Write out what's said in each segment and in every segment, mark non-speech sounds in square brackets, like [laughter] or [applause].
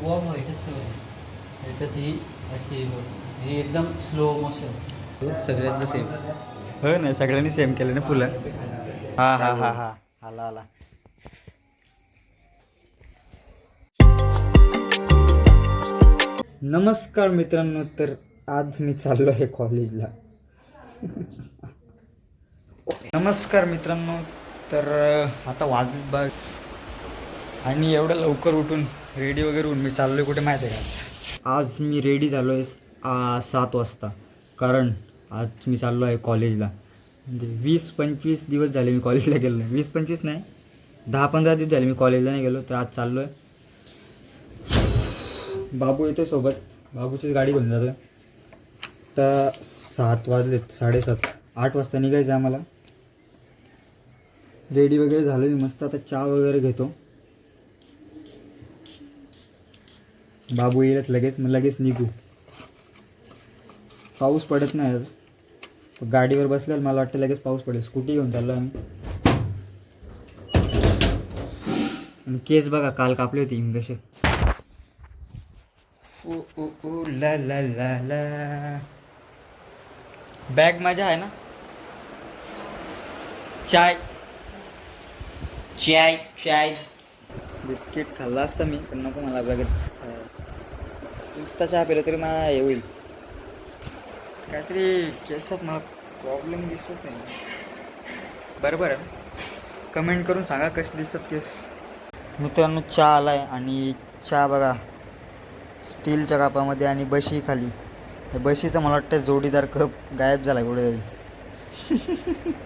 ठेवली त्याच्यात ही अशी. ही एकदम स्लो मोशन सगळ्यांचं सेम हो ना सगळ्यांनी सेम केलं ना फुलं? हा हा हा हा. आला आला. नमस्कार मित्रांनो तर आज मी चाललो आहे कॉलेजला नमस्कार मित्रांनो तर आता वाजत बघ आणि एवढं लवकर उठून रेडी वगैरे होऊन मी चाललो आहे कुठे माहिती आहे का? आज मी रेडी झालो आहे सात वाजता. कारण आज मी चाललो आहे कॉलेजला. म्हणजे वीस पंचवीस दिवस झाले मी कॉलेजला गेलो नाही. वीस पंचवीस नाही. दहा पंधरा दिवस झाले मी कॉलेजला नाही गेलो तर आज चाललो आहे बाबू येतो सोबत. बाबूचीच गाडी घेऊन जातो तर सात वाजलेत साडेसात. आठ वाजता निघायचं आहे आम्हाला. रेडी वगैरे झालो मी मस्त. आता चहा वगैरे घेतो. बाबू येईलच लगेच मग लगेच निघू. पाऊस पडत नाही आज. गाडीवर बसल्यावर मला वाटतं लगेच पाऊस पडेल. स्कूटी घेऊन चाललो आम्ही. आणि केस बघा काल कापले होते कसे. ओ ओ ओ ला ला ला ला. बॅग माझ्या आहे ना? चाय. चाय चाय. बिस्किट खाल्ला असता मी पण नको मला बघत नुसता चहा पिला तरी मला हे होईल. काहीतरी केसात मला प्रॉब्लेम दिसत नाही. बरोबर आहे. कमेंट करून सांगा कसे दिसतात केस. मित्रांनो चहा आलाय आणि चहा बघा. स्टीलच्या कापामध्ये आणि बशी खाली. हे बशीचं मला वाटतं जोडीदार कप गायब झाला कुठेतरी. [laughs]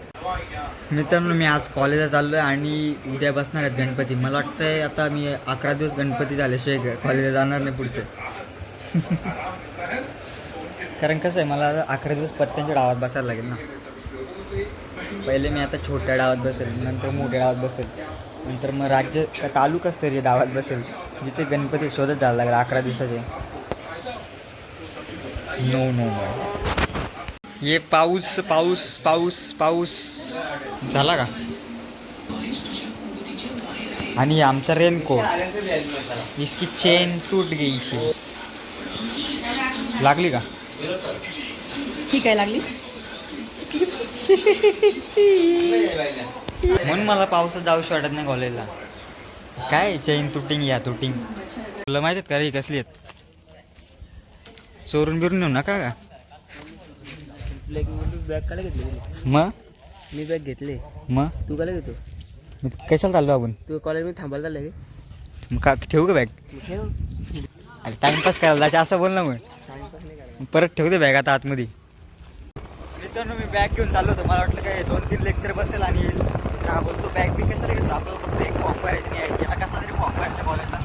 मित्रांनो मी आज कॉलेजला चाललो आहे आणि उद्या बसणार आहेत गणपती. मला वाटतंय आता मी अकरा दिवस गणपती झाल्याशिवाय कॉलेजला जाणार नाही पुढचे. [laughs] कारण कसं आहे मला अकरा दिवस पत्त्यांच्या डावात बसायला लागेल ना. पहिले मी आता छोट्या डावात बसेल नंतर मोठ्या डावात बसेल नंतर मग राज्य का तालुकास्तरीय डावात बसेल जिथे गणपती शोधत जायला लागेल अकरा दिवसाचे. नो नो नो ये पाऊस पाऊस पाऊस पाऊस. झाला का? आणि आमचा रेनकोट इसकी चेन तूट गई शे लागली का? ठीक आहे लागली. म्हणून मला पावसात जाऊशी वाटत नाही कॉलेजला. काय चेन तुटिंग या तुटिंग. तुला माहिती आहेत का रे ही कसली आहेत? चोरून बिरून नेऊ नका का? बॅग घेतली मग मी बॅग घेतली मग तू काय घेतो मग कशाला चाललो आपण? तू कॉलेजमध्ये थांबायला चाललं मग का ठेवू का बॅग की ठेव. अरे टाइमपास करायला जायचं असं बोल ना मग. परत ठेव दे परत ठेवते बॅग आता आतमध्ये. मित्रांनो मी बॅग घेऊन चाललो होतो. मला वाटलं काय दोन तीन लेक्चर बसेल आणि येईल हा बोलतो बॅग बी कशाला घेतो आपलं फक्त एक फॉर्म भरायची नाही आहे. कसा तरी फॉर्म भरायचा कॉलेजला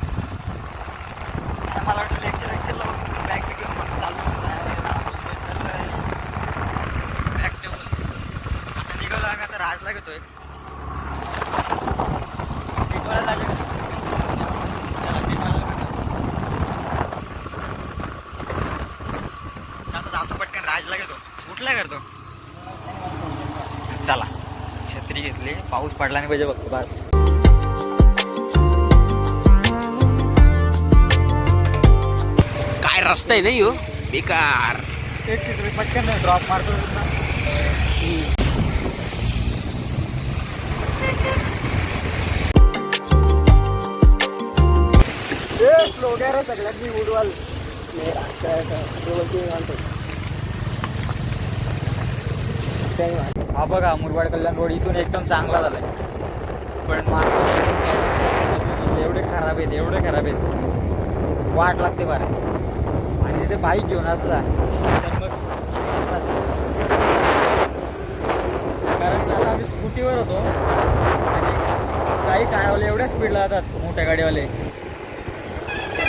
मला वाटलं लेक्चर लेक्चरला बसून बॅग बी घेऊन मस्त चाललो बॅग ठेवून. आता निघालो आम्ही आता राजला घेतोय टिकवायला लागेल. त्याला टिकवायला घेतो. आता जातो घेतो कुठला करतो? चला. छत्री घेतली. पाऊस पडला नाही पाहिजे बघतो बस. काय रस्ता आहे नाही हो बेकार. एक छत्री पटकन ड्रॉप मारतो सगळ्यांनी उडवाल हा बघा मुरबाड कल्याण रोड इथून एकदम चांगला झालाय. पण मागचं एवढे खराब आहेत एवढे खराब आहेत. वाट लागते बरं. आणि तिथे बाईक घेऊन असला तर मग कारण आता आम्ही स्कूटीवर होतो. आणि काही कारवाले एवढ्या स्पीडला जातात मोठ्या गाडीवाले.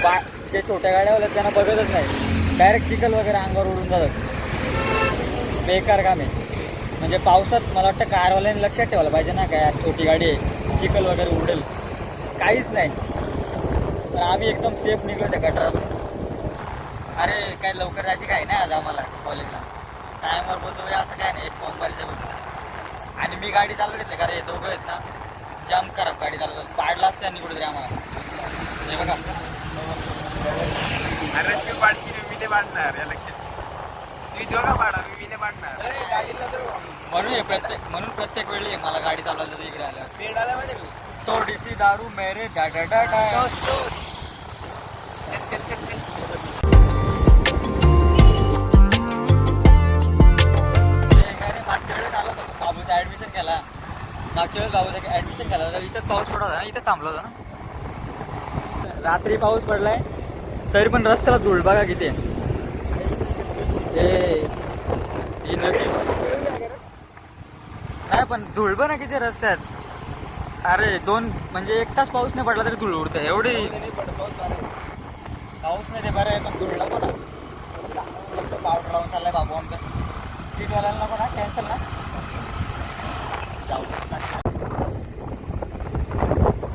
बा जे छोट्या गाड्यावाले आहेत त्यांना बघतच नाही. डायरेक्ट चिखल वगैरे अंगावर उडून जातात. बेकार काम आहे. म्हणजे पावसात मला वाटतं कारवाल्याने लक्षात ठेवायला पाहिजे ना काय यार छोटी गाडी आहे चिखल वगैरे उडेल. काहीच नाही. तर आम्ही एकदम सेफ निघलो त्या गटारातून. अरे काय लवकर जायची काय नाही आज आम्हाला कॉलेजला टायमवर बोलतो असं काय नाही एक फॉर्म भरायचं बोलतो आणि मी गाडी चालू घेतली कारण हे दोघं आहेत ना जाम करा गाडी चालवतात पाडला असतं त्यांनी कुठेतरी आम्हाला. हे बघा. अरे मी पाडशी मी ते पाडणार या लक्षात तुम्ही दोघा पाडा मी नाही पाडणार म्हणून हे प्रत्येक म्हणून प्रत्येक वेळी मला गाडी चालवायला इकडे आल्यावर. तो डीसी दारू मेरे डा डा डा डा. चल चल चल चल. काय रे, मागच्या वेळेस आला बाबूचा ऍडमिशन केला मागच्या वेळेस बाबूचा ऍडमिशन केला होता. इथंच पाऊस पडत होता ना इथंच थांबलो होता ना. रात्री पाऊस पडलाय तरी पण रस्त्याला धूळ बघा किती ही नदी. नाही पण धूळ ना किती रस्त्यात? अरे दोन म्हणजे एक तास पाऊस नाही पडला तरी धूळ उडते एवढी. पाऊस नाही ते बरं आहे पण धूळ नको ना. पावडर लावून चाललाय बाबू आमचा. टीटवाल्याला नको ना कॅन्सल ना. जाऊ.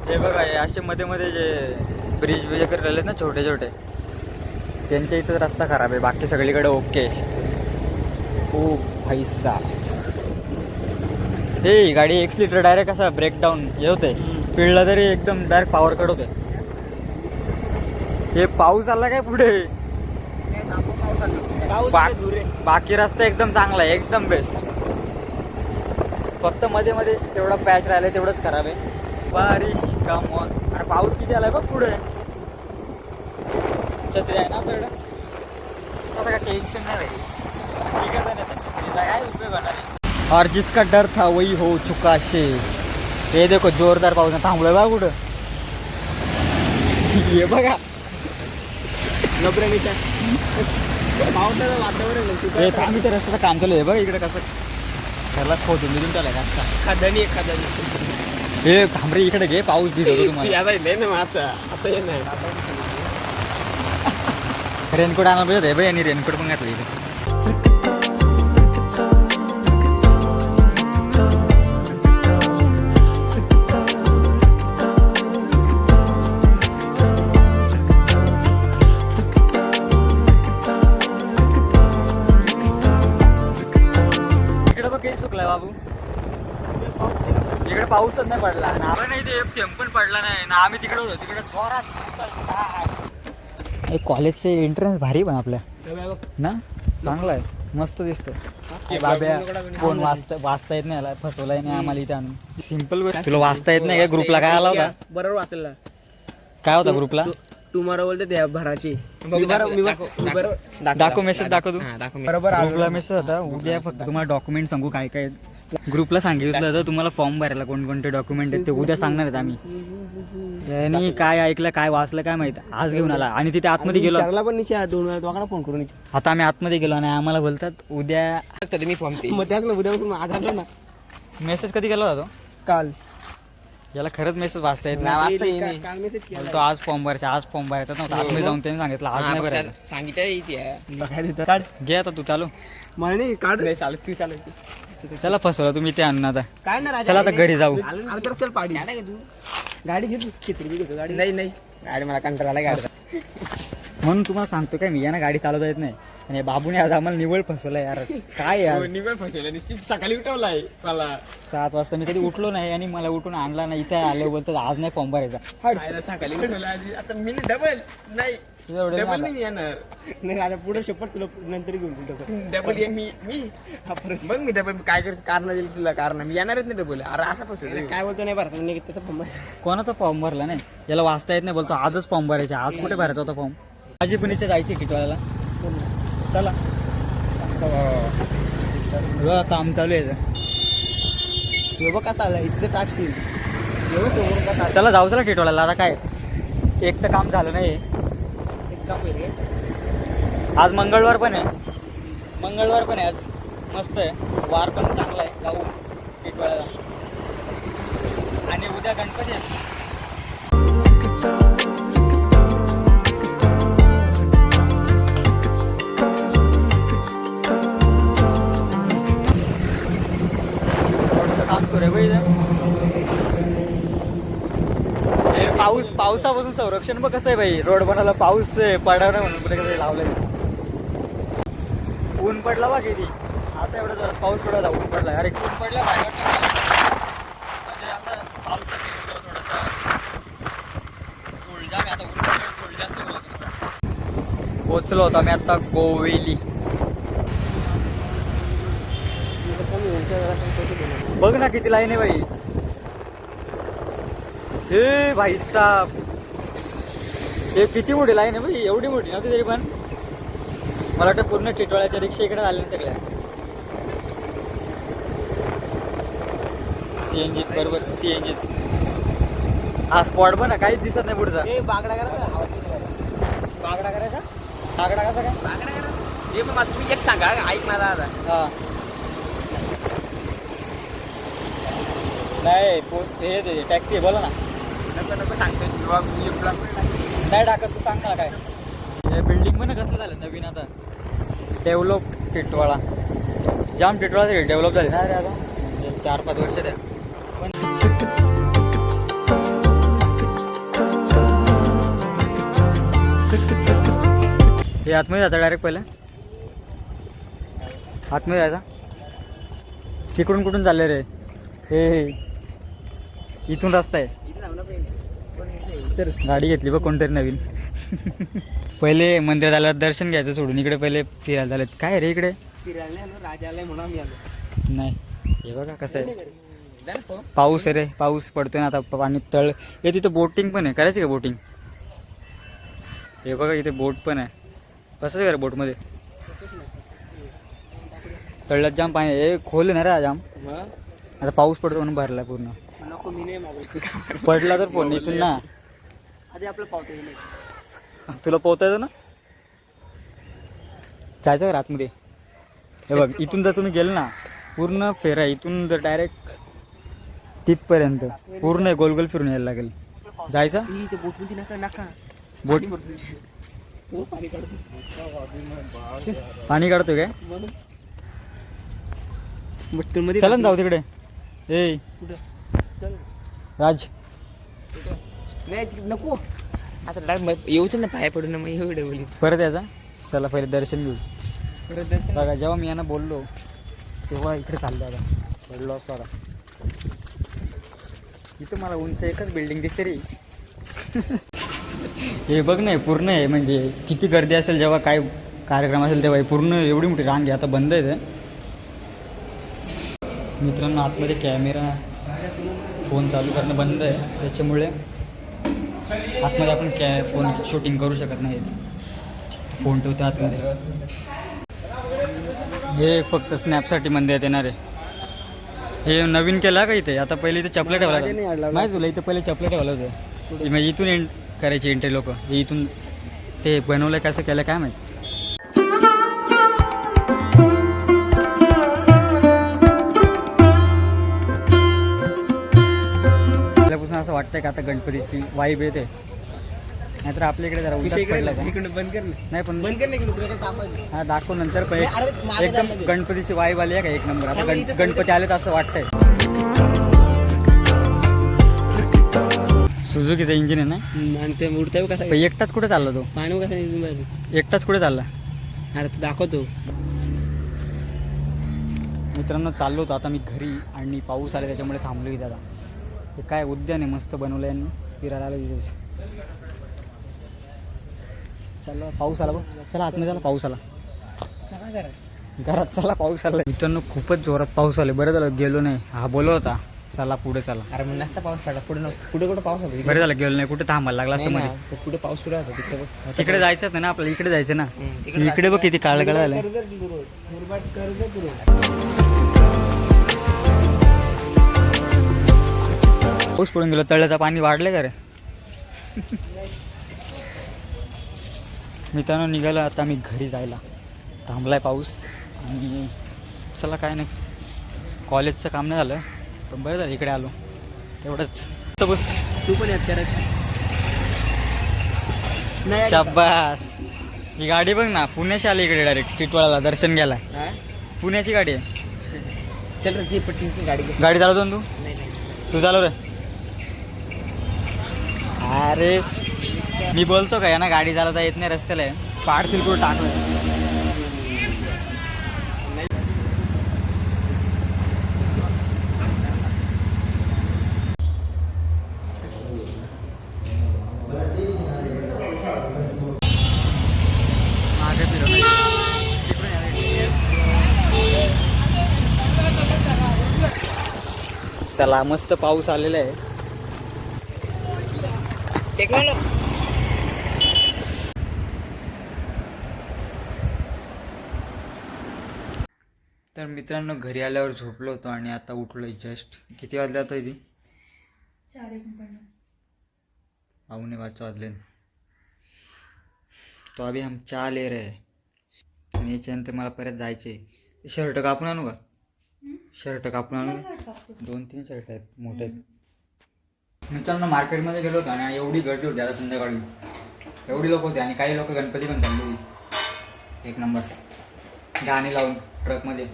हे बघा हे असे मध्ये मध्ये जे ब्रिज बिज राहिले ना छोटे छोटे त्यांच्या इथं रस्ता खराब आहे. बाकी सगळीकडे ओके ओ पैसा हे गाडी एक्स लिटर डायरेक्ट असा ब्रेकडाऊन हे होते पिळला तरी एकदम डायरेक्ट पॉवर कट होते हे पाऊस आला काय पुढे? बाकी रस्ता एकदम चांगला आहे एकदम बेस्ट फक्त मध्ये मध्ये तेवढा पॅच राहिला तेवढंच खराब आहे. बारिश का अरे पाऊस किती आलाय बघ पुढे. छत्री आहे ना आपल्याकडे? आता काय टेन्शन नाही भाई ठीक आहे ना त्या छत्रीचा काय उपयोग होणार? आहे? और जिसका डर था वही हो चुका शे. हे देखो जोरदार पाऊस. आहे. थांबलोय बा कुठं? ये बघा. पावसाचं वातावरण आहे. हे थांबी तर रस्त्याचं काम चालू आहे. बघ इकडे कसं. त्याला खोदून बिदून त्याला रस्ता? खदानी आहे, खदानी हे थांबरे इकडे घे. पाऊस भिजवतो [laughs] तुम्हाला. नाही ना असं असं हे नाही. रेनकोट आणायला पाहिजे होतं. हे बघ यांनी रेनकोट पण घातलं इथे इकडे बघ काही सुकलाय बाबू. इकडे पाऊसच नाही पडला. आणि आम्ही नाही ते थेंब पण पडला नाही. ना आम्ही तिकडे होतो तिकडे जोरात एक कॉलेजचे एंट्रन्स भारी पण आपल्या. ना? चांगला आहे. मस्त दिसतोय. बाब्या कोण वाचता वाचता येत नाही फसवलाय नाही आम्हाला इथे आणून. सिंपल तुला वाचता येत नाही का? ग्रुपला काय आला होता? बरोबर वाचलं काय होता ग्रुपला टुमारो बोलते त्या भराची. दाखव, मेसेज दाखव तू. हा. बरोबर मेसेज होता. उद्या फक्त तुम्हाला डॉक्युमेंट सांगू काय काय. ग्रुपला सांगितलं होतं तुम्हाला फॉर्म भरायला कोणकोणते डॉक्युमेंट आहेत ते उद्या सांगणार आहेत आम्ही. त्यांनी काय ऐकलं काय वाचलं काय माहीत. आज घेऊन आला. आणि तिथे आतमध्ये गेलो. पण दोन वेळा दोघांना फोन करून विचार. आता आम्ही आतमध्ये गेलो आणि आम्हाला बोलतात उद्या तुम्ही फॉर्म ते मग त्याच ना उद्यापासून आधारलं ना मेसेज कधी गेला होता तो? काल. याला खरंच मेसेज वाचता येत नाही, नाही. वाचता येईल काल- नाही. काल मेसेज केला बोलतो आज फॉर्म भरायचा आज फॉर्म भरायचा. नव्हता आतमध्ये जाऊन त्यांनी सांगितलं आज हा, नाही भरायचं. सांगितलं इथे घे आता तू चालू. मला नाही काढ. नाही चालत तू चालत चला फसवलं तुम्ही ते आणून आता. काय ना चला आता घरी जाऊ. आलं तर चल पाडी. गाडी तू गाडी घेतो छत्री बी घेतो गाडी. नाही नाही. गाडी मला कंटाळा आला गाडी म्हणून तुम्हाला सांगतो काय मी यांना गाडी चालवता येत नाही. आणि बाबूने आज आम्हाला निवळ फसवलं यार. काय यार? निवड फसवलं. नुसती सकाळी उठवलाय मला. सात वाजता मी कधी उठलो नाही आणि मला उठून आणला नाही. इथे आले बोलतात आज नाही फॉर्म भरायचा. सकाळी उठवलं आधी. आता मी डबल नाही. डबल येणार. नाही आता पुढे शपथ तुला नंतर घेऊन डबल ये मी मी. हा परत. बघ मी डबल काय करत कारण दिली तुला कारण. मी येणारच नाही डबल अरे असं फसवलं काय बोलतो नाही भरत. नाही त्याचा फॉर्म कोणाचा फॉर्म भरला नाही? याला वाचता येत नाही बोलतो आजच फॉर्म भरायचा. आज कुठे भरायचा होता फॉर्म? माझी पण इथे जायची टिटवाल्याला चला. बघा, काम चालू आहे इथं. बघ कसा आला इथं टाकशील का चला जाऊ चला टिटवाल्याला आता काय? एक तर काम झालं नाही. एक काम होईल आज मंगळवार पण आहे. मंगळवार पण आहे आज. मस्त आहे. वार पण चांगला आहे. जाऊ टिटवाळ्याला. आणि उद्या गणपती आहे. पावसापासून संरक्षण मग कसं आहे भाई रोड बनायला पाऊस आहे, म्हणून कुठे कसं लावलंय. ऊन पडला बा किती. आता एवढं जरा पाऊस पडला ऊन पडला अरे ऊन पडला म्हणजे असं आता ऊन पडलं जास्त आता. पोचलो होतो मी आता गोवेली. बघ ना किती लाईन आहे बाई. हे भाई साहब. हे किती मोठी लाईन आहे बाई एवढी मोठी नव्हती तरी पण. मला वाटतं पूर्ण टिटवाळ्याच्या रिक्षा इकडे आल्या ना सगळ्या. सीएनजी बरोबर सीएनजी हा स्पॉट पण काहीच दिसत नाही पुढचा. बागडा करा बागडा करायचा? बागडा कसा काय? मागणं करा. हे मग तुम्ही एक सांगा ऐक मला आता हा. नाही पो- हे ते टॅक्सी बोला ना. नको नको सांगतो किंवा मी एक ब्लॉग नाही टाकत तू सांग ना काय. हे बिल्डिंग पण कसं झालं नवीन आता? डेव्हलप टिटवाळा. जाम टिटवाळा डेव्हलप झाले. ना रे आता. म्हणजे चार पाच वर्ष द्या. पण हे आतमध्ये जातं डायरेक्ट पहिलं. आतमध्ये जायचा. तिकडून कुठून चालले रे? हे हे. इथून रस्ता आहे. तर गाडी घेतली बघ कोणतरी नवीन. पहिले मंदिरात आल्यावर दर्शन घ्यायचं सोडून इकडे पहिले फिरायला झालेत. काय रे इकडे? फिरायला आलो राजालय म्हणून आम्ही आलो. नाही. हे बघा कसं आहे. पाऊस आहे रे पाऊस पडतोय ना आता पाणी तळ. हे तिथं बोटिंग पण आहे करायची का बोटिंग? हे बघा इथे बोट पण आहे. कसं आहे बोटमध्ये? तळल्यात जाम पाणी. हे खोल आहे ना रे जाम. आता पाऊस पडतो म्हणून भरला पूर्ण. पडला तर फोन इथून ना. आधी आपलं पावतो नाही. तुला पोहता येतं ना? जायचं का आतमध्ये हे बघ इथून जर तुम्ही गेल ना पूर्ण फेरा इथून जर डायरेक्ट तिथपर्यंत. पूर्ण गोल गोल फिरून यायला लागेल. जायचं? ते बोटमध्ये नका नका. बोट? हो, पाणी काढतो पाणी काढतो काय? मटकनमध्ये चला ना जाऊ तिकडे. ए. कुठं? चल. राज. नाही नको. आता मग येऊच ना पाया पडून मग एवढे बोली परत यायचा? चला पहिले दर्शन घेऊ. परत दर्शन? बघा जेव्हा मी यांना बोललो तेव्हा इकडे चाललो आता. पडलो असतो आता. इथं मला उंच एकच बिल्डिंग दिसते रे. [laughs] हे बघ नाही पूर्ण आहे. म्हणजे किती गर्दी असेल जेव्हा काय कार्यक्रम असेल तेव्हा. हे पूर्ण एवढी मोठी रांग आहे. आता बंद आहे मित्रांनो आतमध्ये कॅमेरा फोन चालू करणं बंद आहे. त्याच्यामुळे आतमध्ये आपण कॅ फोन शूटिंग करू शकत नाही फोन ठेवतो आतमध्ये. हे फक्त स्नॅपसाठी मंदिरात येणार. आहे हे नवीन केलं का इथे? आता पहिले इथे चपलं ठेवला नाही माहिती तुला इथं पहिले चपलं ठेवलं होतं म्हणजे इथून एंट करायची एंट्री लोक. हे इथून ते बनवलं कसं केलं काय माहिती? वाटतंय का आता गणपतीची वाईब येते. नाहीतर आपल्या इकडे जरा विषय इकडे पडला. इकडे बंद कर ना. नाही पण बंद कर ना इकडे तुला काय काम आहे? हा दाखव नंतर पण अरे, अरे, एक- मागं एकदम. गणपतीची वाईब आली आहे का एक नंबर? आता मग गण- इथं गणपती आले तर असं वाटतंय. सुझुकीचं इंजिन आहे ना? हम्म, आणि ते उडताय कसा पण एकटाच कुठे चालला तो? पाणी कसा निघून बाहेर. एकटाच कुठे चालला? अरे तू दाखवतो. मित्रांनो चाललो होतो. आता मी घरी आणि पाऊस आला त्याच्यामुळे थांबलो इथे आता. हे काय उद्यान आहे मस्त बनवलं यांनी. फिरायला आलं तिथेच. चला पाऊस आला बघ. चला आतमध्ये चला पाऊस आला. घरात चला पाऊस आला. मित्रांनो खूपच जोरात पाऊस आले. बरं झालं गेलो नाही. हा बोलत होता चला पुढे चला. अरे मग नसता पाऊस पडला. पुढे पुढे कुठे पाऊस होता? बरं झालं गेलो नाही. कुठे थांबायला लागला असतं मध्ये. पुढे पाऊस कुठे होता? तिकडे. तिकडे जायचंच नाही ना आपल्याला इकडे जायचं ना. इकडे बघ किती काळ काळ झालं पाऊस पडून गेलो तळ्याचं पाणी वाढलं का रे? मित्रांनो निघालो आता मी घरी जायला. थांबलाय पाऊस आणि चला काय नाही. कॉलेजचं काम नाही झालं पण बरं झालं इकडे आलो. तेवढंच. तर बस तू पण यात करायची. शाबास. ही गाडी बघ ना पुण्याशी आली इकडे डायरेक्ट टिटवाळाला दर्शन घ्यायला? पुण्याची गाडी आहे. चल रे ती पट्टी गाडी गाडी चालवतो ना तू? तू चालव रे. अरे मी बोलतो का यांना गाडी चालवता येत नाही रस्त्याला. आहे पाठ तिरपूर टाकलं चला मस्त पाऊस आलेला आहे. तर मित्रांनो घरी आल्यावर झोपलो होतो आणि आता उठलो जस्ट किती वाजले आता इथे? पाहुणे पाच वाजले तो अभि हम चहा ले रहे. आणि याच्यानंतर मला परत जायचे शर्ट कापून आणू का? शर्ट कापून आणू? दोन तीन शर्ट आहेत मोठे आहेत. मित्रांनो मार्केटमध्ये गेलो होतो आणि एवढी गर्दी होती आता संध्याकाळी. एवढी लोक होती आणि काही लोक गणपती पण चालली होती. एक नंबर गाणी लावून ट्रकमध्ये.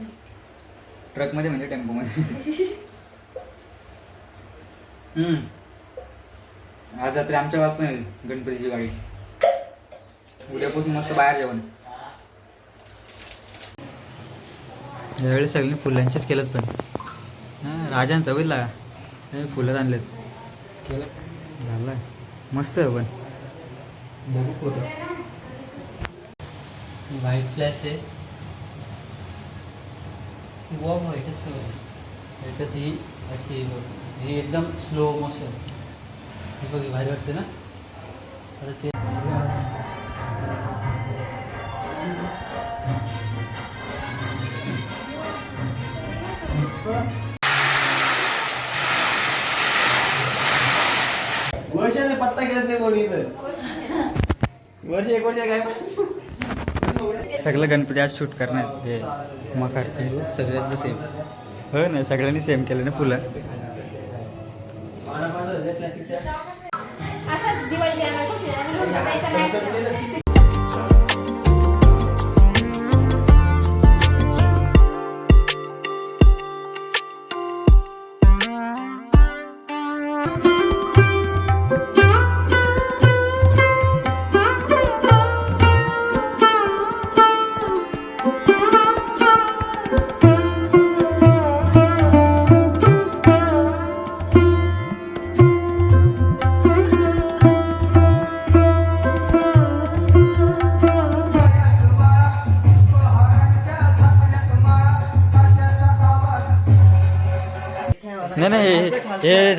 ट्रकमध्ये म्हणजे टेम्पोमध्ये. आज रात्री आमच्या गावात पण येईल गणपतीची गाडी. उद्यापासून मस्त बाहेर जेवण. यावेळी सगळी फुलांचेच केलं पण. हां राजांचा बघितला फुलं आणलेत. झालं मस्त आहे पण. बघू फोटो व्हाईट फ्लॅश आहे. वॉम व्हाईटच ठेवलं त्याच्यात ही अशी ही एकदम स्लो मोशन ही बघ भारी वाटते ना? आता ते वर्षाने पत्ता केला ते कोणी वर्ष एक वर्ष काय सगळं गणपती आज शूट करणार हे मकर सगळ्यांचं सेम हो ना सगळ्यांनी सेम केलं ना फुलं. असं दिवाळी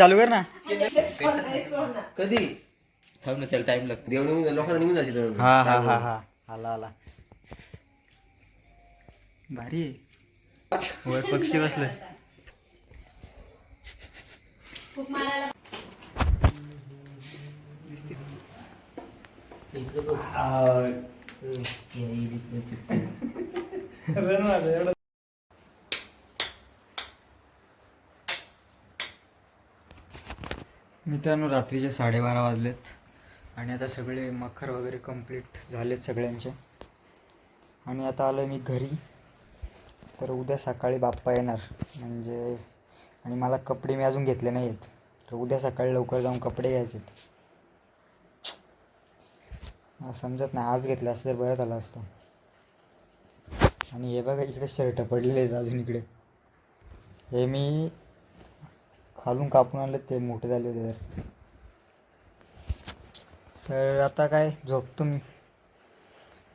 चालू कर ना. कधी? थांब ना त्याला टाइम लागतो. देव निघून लोकांना निघून जायचे हा हा हा हा. आला आला. भारी आहे. वर पक्षी बसले. इकडे बघ. मित्रांनो रात्रीचे साडेबारा वाजलेत आणि आता सगळे मखर वगैरे कंप्लीट झालेत सगळ्यांचे. आणि आता आलो मी घरी. तर उद्या सकाळी बाप्पा येणार. म्हणजे आणि मला कपडे मी अजून घेतले नाही आहेत तर उद्या सकाळी लवकर जाऊन कपडे घ्यायचे समजत नाही आज घेतलं असतं तर बरं झालं असतं. आणि हे बघा इकडे शर्ट पडलेले आहेत अजून इकडे. हे मी खालून कापून आणले ते मोठे झाले होते तर. सर आता काय झोपतो मी.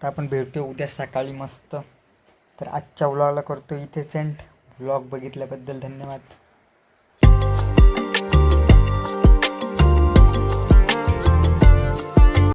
तर आपण भेटतो उद्या सकाळी मस्त. तर आजच्या व्लॉगला करतो इथे सेंट ब्लॉग बघितल्याबद्दल धन्यवाद.